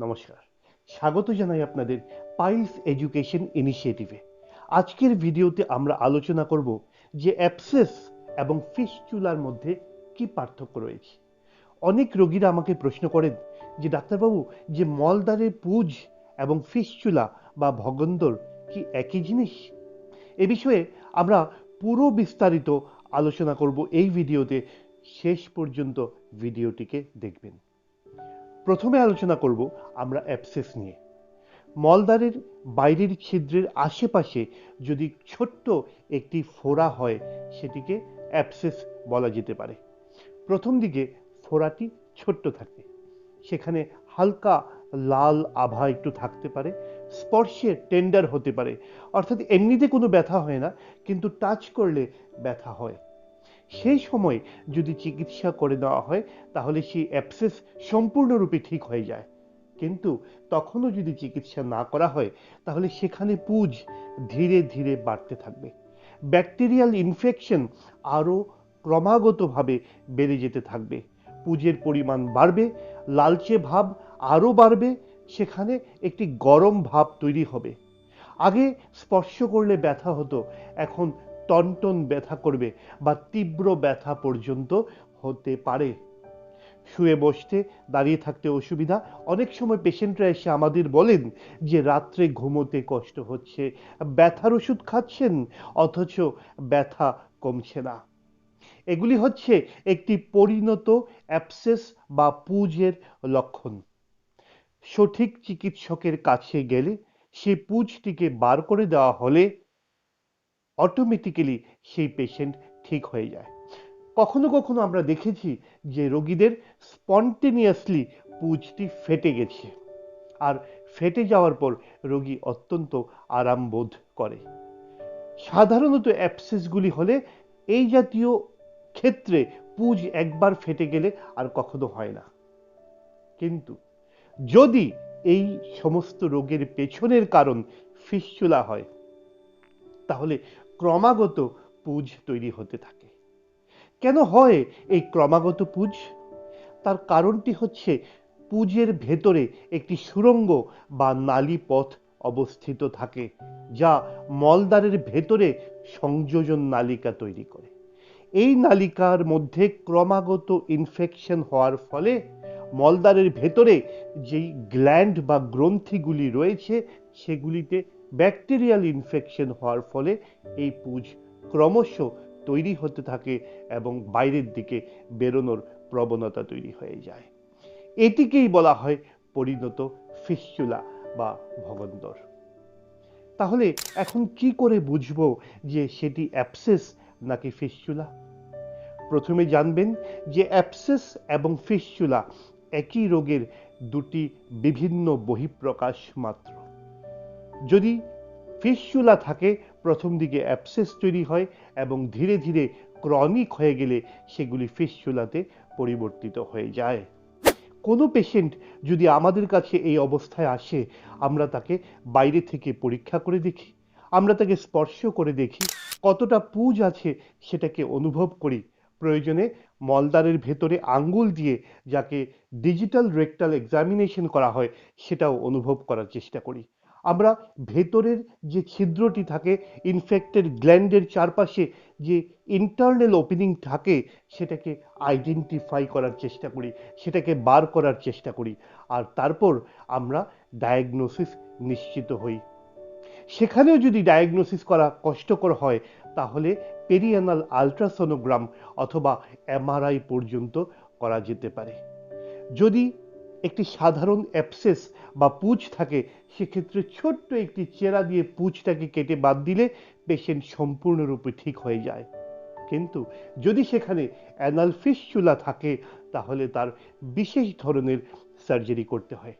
নমস্কার। স্বাগত জানাই আপনাদের পাইলস এডুকেশন ইনিশিয়েটিভে। আজকের ভিডিওতে আমরা আলোচনা করব যে অ্যাপসেস এবং ফিস্চুলার মধ্যে কি পার্থক্য রয়েছে। অনেক রোগীরা আমাকে প্রশ্ন করেন যে, ডাক্তারবাবু, যে মলদ্বারের পুজ এবং ফিস্চুলা বা ভগন্দর কি একই জিনিস? এ বিষয়ে আমরা পুরো বিস্তারিত আলোচনা করব এই ভিডিওতে। শেষ পর্যন্ত ভিডিওটিকে দেখবেন। প্রথমে আলোচনা করব আমরা অ্যাপসেস নিয়ে। মলদ্বারের বাইরের ছিদ্রের আশেপাশে যদি ছোট্ট একটি ফোড়া হয়, সেটিকে অ্যাপসেস বলা যেতে পারে। প্রথম দিকে ফোড়াটি ছোট্ট থাকে। সেখানে হালকা লাল আভা একটু থাকতে পারে, স্পর্শে টেন্ডার হতে পারে। অর্থাৎ এমনিতে কোনো ব্যথা হয় না, কিন্তু টাচ করলে ব্যথা হয়। সেই সময় যদি চিকিৎসা করে দেওয়া হয়, তাহলে সেই অ্যাপসেস সম্পূর্ণরূপে ঠিক হয়ে যায়। কিন্তু তখনও যদি চিকিৎসা না করা হয়, তাহলে সেখানে পুজ ধীরে ধীরে বাড়তে থাকবে। ব্যাকটেরিয়াল ইনফেকশন আরও ক্রমাগতভাবে বেড়ে যেতে থাকবে। পুজের পরিমাণ বাড়বে, লালচে ভাব আরও বাড়বে, সেখানে একটি গরম ভাব তৈরি হবে। আগে স্পর্শ করলে ব্যথা হতো, এখন টনটন ব্যথা করবে বা তীব্র ব্যথা পর্যন্ত হতে পারে। শুয়ে বসতে, দাঁড়িয়ে থাকতে অসুবিধা। অনেক সময় পেশেন্টরা এসে আমাদের বলেন যে, রাত্রে ঘুমোতে কষ্ট হচ্ছে, ব্যথার ওষুধ খাচ্ছেন, অথচ ব্যথা কমছে না। এগুলি হচ্ছে একটি পরিণত অ্যাপসেস বা পুজের লক্ষণ। সঠিক চিকিৎসকের কাছে গেলে সেই পুজটিকে বার করে দেওয়া হলে অটোমেটিক্যালি সেই পেশেন্ট ঠিক হয়ে যায়। কখনো কখনো আমরা দেখেছি যে রোগীদের স্পন্টেনিয়াসলি পুজটি ফেটে গেছে আর ফেটে যাওয়ার পর রোগী অত্যন্ত আরাম বোধ করে। সাধারণত অ্যাপসেসগুলি হলে এই জাতীয় ক্ষেত্রে পুজ একবার ফেটে গেলে আর কখনো হয় না। কিন্তু যদি এই সমস্ত রোগের পেছনের কারণ ফিসচুলা হয়, তাহলে ক্রমাগত পুজ তৈরি হতে থাকে। কেন হয় এই ক্রমাগত পুজ? তার কারণটি হচ্ছে পুজের ভেতরে একটি সুরঙ্গ বা নালী পথ অবস্থিত থাকে, যা মলদ্বারের ভেতরে সংযোজন নালিকা তৈরি করে। এই নালিকার মধ্যে ক্রমাগত ইনফেকশন হওয়ার ফলে মলদ্বারের ভেতরে যেই গ্ল্যান্ড বা গ্রন্থিগুলি রয়েছে, সেগুলিতে ব্যাকটেরিয়াল ইনফেকশন হওয়ার ফলে এই পুজ ক্রমশ তৈরি হতে থাকে এবং বাইরের দিকে বেরোনোর প্রবণতা তৈরি হয়ে যায়। এটিকেই বলা হয় পরিণত ফিস্চুলা বা ভগন্দর। তাহলে এখন কি করে বুঝব যে সেটি অ্যাপসেস নাকি ফিস্চুলা প্রথমে জানবেন যে অ্যাপসেস এবং ফিস্চুলা একই রোগের দুটি বিভিন্ন বহিঃপ্রকাশ মাত্র। যদি ফিস্চুলা থাকে, প্রথম দিকে অ্যাপসেস তৈরি হয় এবং ধীরে ধীরে ক্রনিক হয়ে গেলে সেগুলি ফিস্চুলাতে পরিবর্তিত হয়ে যায়। কোনো পেশেন্ট যদি আমাদের কাছে এই অবস্থায় আসে, আমরা তাকে বাইরে থেকে পরীক্ষা করে দেখি, আমরা তাকে স্পর্শ করে দেখি, কতটা পুজ আছে সেটাকে অনুভব করি। প্রয়োজনে মলদ্বারের ভেতরে আঙ্গুল দিয়ে যাকে ডিজিটাল রেকটাল এক্সামিনেশন করা হয়, সেটাও অনুভব করার চেষ্টা করি। আমরা ভেতরের যে ছিদ্রটি থাকে ইনফেক্টেড গ্ল্যান্ডের চারপাশে যে ইন্টারনাল ওপেনিং থাকে, সেটাকে আইডেন্টিফাই করার চেষ্টা করি, সেটাকে বার করার চেষ্টা করি। আর তারপর আমরা ডায়াগনোসিস নিশ্চিত হই। সেখানেও যদি ডায়াগনোসিস করা কষ্টকর হয়, তাহলে পেরিয়ানাল আলট্রাসোনোগ্রাম অথবা এমআরআই পর্যন্ত করা যেতে পারে। যদি একটি সাধারণ অ্যাপসেস বা পুঁজ থাকে, সেক্ষেত্রে ছোট্ট একটি চেরা দিয়ে পুঁজটাকে কেটে বাদ দিলে পেশেন্ট সম্পূর্ণরূপে ঠিক হয়ে যায়। কিন্তু যদি সেখানে অ্যানাল চুলা থাকে, তাহলে তার বিশেষ ধরনের সার্জারি করতে হয়।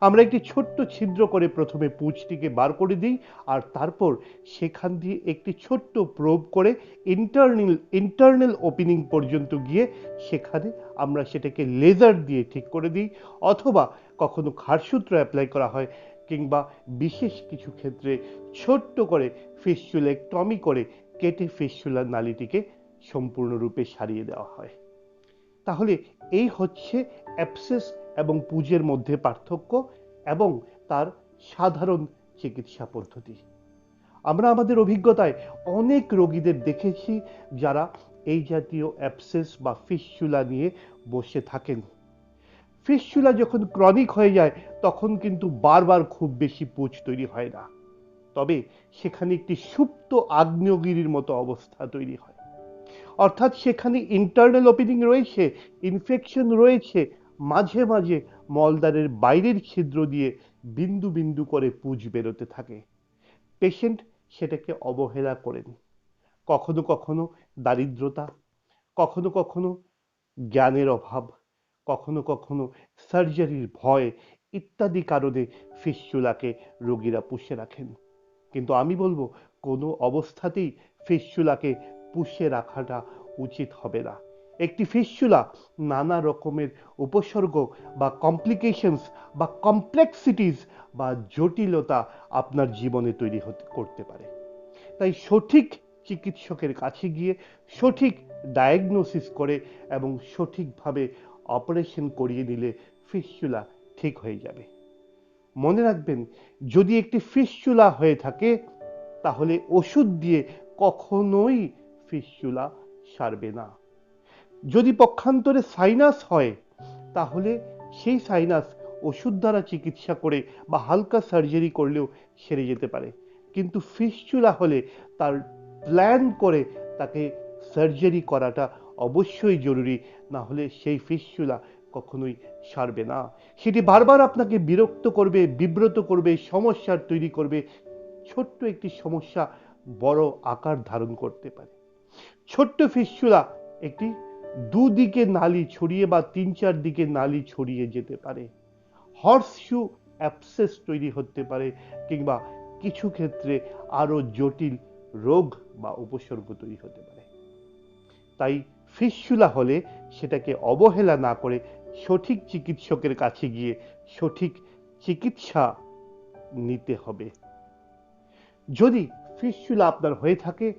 আমরা একটি ছোট্ট ছিদ্র করে প্রথমে পুঁজটিকে বার করে দিই আর তারপর সেখান দিয়ে একটি ছোট্ট প্রোব করে ইন্টারনাল ইন্টারনাল ওপেনিং পর্যন্ত গিয়ে সেখানে আমরা সেটাকে লেজার দিয়ে ঠিক করে দিই অথবা কখনো খারসূত্র অ্যাপ্লাই করা হয় কিংবা বিশেষ কিছু ক্ষেত্রে ছোট্ট করে ফিসচুলেক্টমি করে কেটে ফিসচুলার নালিটিকে সম্পূর্ণরূপে সারিয়ে দেওয়া হয়। তাহলে এই হচ্ছে অ্যাপসেস এবং পুজের মধ্যে পার্থক্য এবং তার সাধারণ চিকিৎসা পদ্ধতি। আমরা আমাদের অভিজ্ঞতায় অনেক রোগীদের দেখেছি যারা এই জাতীয় অ্যাপসেস বা ফিসচুলা নিয়ে বসে থাকেন। ফিসচুলা যখন ক্রনিক হয়ে যায়, তখন কিন্তু বারবার খুব বেশি পুঁজ তৈরি হয় না। তবে সেখানে একটি সুপ্ত আগ্নেয়গিরির মতো অবস্থা তৈরি হয়। অর্থাৎ সেখানে ইন্টারনাল ওপেনিং রয়েছে, ইনফেকশন রয়েছে মাঝে মাঝে মলদ্বারের বাইরের ছিদ্র দিয়ে বিন্দু বিন্দু করে পুঁজ বেরোতে থাকে। পেশেন্ট সেটাকে অবহেলা করেন। কখনো কখনো দারিদ্রতা, কখনো কখনো জ্ঞানের অভাব, কখনো কখনো সার্জারির ভয় ইত্যাদি কারণে ফিসচুলাকে রোগীরা পুষে রাখেন। কিন্তু আমি বলব, কোনো অবস্থাতেই ফিসচুলাকে পুষে রাখাটা উচিত হবে না। একটি ফিসচুলা নানা রকমের উপসর্গ বা কমপ্লিকেশনস বা কমপ্লেক্সিটিস বা জটিলতা আপনার জীবনে তৈরি করতে পারে। তাই সঠিক চিকিৎসকের কাছে গিয়ে সঠিক ডায়াগনোসিস করে এবং সঠিকভাবে অপারেশন করিয়ে নিলে ফিসচুলা ঠিক হয়ে যাবে। মনে রাখবেন, যদি একটি ফিসচুলা হয়ে থাকে, তাহলে ওষুধ দিয়ে কখনোই ফিসচুলা সারবে না। যদি পক্ষান্তরে সাইনাস হয়, তাহলে সেই সাইনাস ওষুধ দ্বারা চিকিৎসা করে বা হালকা সার্জারি করলেও সেরে যেতে পারে। কিন্তু ফিসচুলা হলে তার প্ল্যান করে তাকে সার্জারি করাটা অবশ্যই জরুরি, না হলে সেই ফিসচুলা কখনোই সারবে না। সেটি বারবার আপনাকে বিরক্ত করবে, বিব্রত করবে, সমস্যার তৈরি করবে। ছোট্ট একটি সমস্যা বড় আকার ধারণ করতে পারে। ছোট্ট ফিসচুলা একটি দুদিকে নালি ছড়িয়ে বা তিন চার দিকে নালি ছড়িয়ে যেতে পারে। হর্সশু অ্যাপসেস তৈরি হতে পারে কিংবা কিছু ক্ষেত্রে আরও জটিল রোগ বা উপসর্গ তৈরি হতে পারে। তাই ফিসচুলা হলে সেটাকে অবহেলা না করে সঠিক চিকিৎসকের কাছে গিয়ে সঠিক চিকিৎসা নিতে হবে। যদি ফিসচুলা আপনার হয়ে থাকে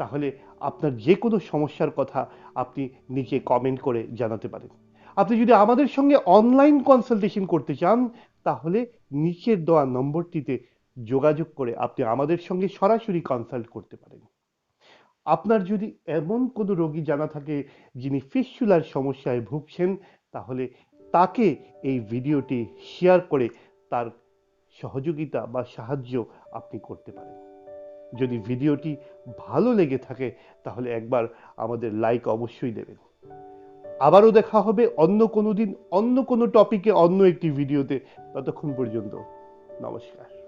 তাহলে আপনার যে কোনো সমস্যার কথা আপনি নিচে কমেন্ট করে জানাতে পারেন। আপনি যদি আমাদের সঙ্গে অনলাইন কনসালটেশন করতে চান, তাহলে নিচের দেওয়া নম্বরটিতে যোগাযোগ করে আপনি আমাদের সঙ্গে সরাসরি কনসাল্ট করতে পারেন। আপনার যদি এমন কোনো রোগী জানা থাকে যিনি ফিসচুলার সমস্যায় ভুগছেন, তাহলে তাকে এই ভিডিওটি শেয়ার করে তার সহযোগিতা বা সাহায্য আপনি করতে পারেন। যদি ভিডিওটি ভালো লেগে থাকে, তাহলে একবার আমাদের লাইক অবশ্যই দেবেন। আবারও দেখা হবে অন্য কোনো দিন, অন্য কোনো টপিকে অন্য একটি ভিডিওতে ততক্ষণ পর্যন্ত, নমস্কার।